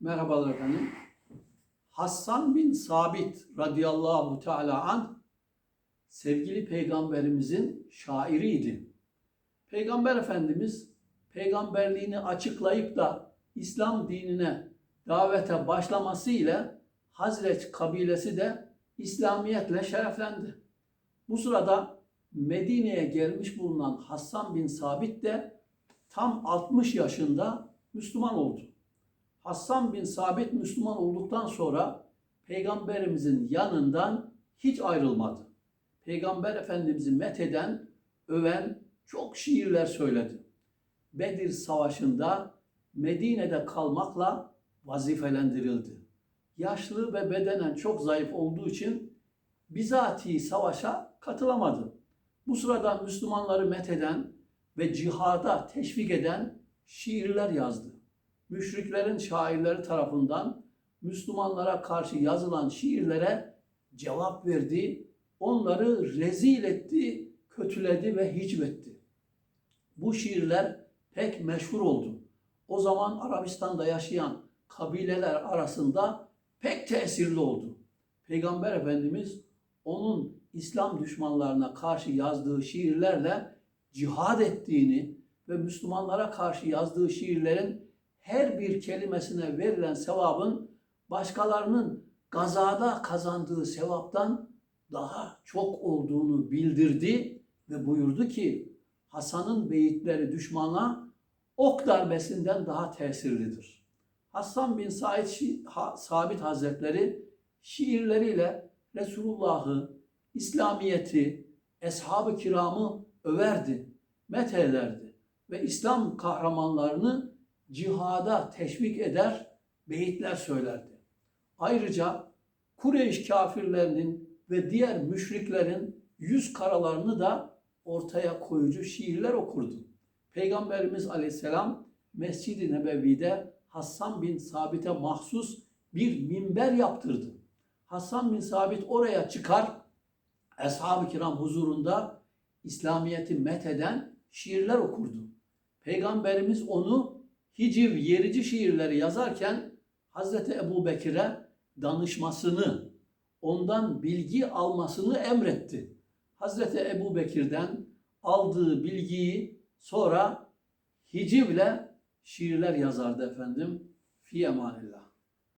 Merhabalar efendim. Hassan bin Sabit radıyallahu teala an sevgili peygamberimizin şairiydi. Peygamber Efendimiz peygamberliğini açıklayıp da İslam dinine davete başlaması ile Hazreç kabilesi de İslamiyetle şereflendi. Bu sırada Medine'ye gelmiş bulunan Hassan bin Sabit de tam 60 yaşında Müslüman oldu. Hassan bin Sabit Müslüman olduktan sonra Peygamberimizin yanından hiç ayrılmadı. Peygamber Efendimiz'i metheden, öven çok şiirler söyledi. Bedir Savaşı'nda Medine'de kalmakla vazifelendirildi. Yaşlı ve bedenen çok zayıf olduğu için bizatihi savaşa katılamadı. Bu sırada Müslümanları metheden ve cihada teşvik eden şiirler yazdı müşriklerin şairleri tarafından Müslümanlara karşı yazılan şiirlere cevap verdi, onları rezil etti, kötüledi ve hicvetti. Bu şiirler pek meşhur oldu. O zaman Arabistan'da yaşayan kabileler arasında pek tesirli oldu. Peygamber Efendimiz onun İslam düşmanlarına karşı yazdığı şiirlerle cihad ettiğini ve Müslümanlara karşı yazdığı şiirlerin her bir kelimesine verilen sevabın başkalarının gazada kazandığı sevaptan daha çok olduğunu bildirdi ve buyurdu ki Hasan'ın beyitleri düşmana ok darbesinden daha tesirlidir. Hasan bin Said Sabit Hazretleri şiirleriyle Resulullah'ı, İslamiyeti, Eshab-ı Kiram'ı överdi, methederdi ve İslam kahramanlarını cihada teşvik eder, beyitler söylerdi. Ayrıca Kureyş kafirlerinin ve diğer müşriklerin yüz karalarını da ortaya koyucu şiirler okurdu. Peygamberimiz aleyhisselam Mescid-i Nebevi'de Hassan bin Sabit'e mahsus bir minber yaptırdı. Hassan bin Sabit oraya çıkar, Ashab-ı kiram huzurunda İslamiyet'i metheden şiirler okurdu. Peygamberimiz onu hiciv yerici şiirleri yazarken Hazreti Ebu Bekir'e danışmasını, ondan bilgi almasını emretti. Hazreti Ebu Bekir'den aldığı bilgiyi sonra hicivle şiirler yazardı efendim. Fi emanillah.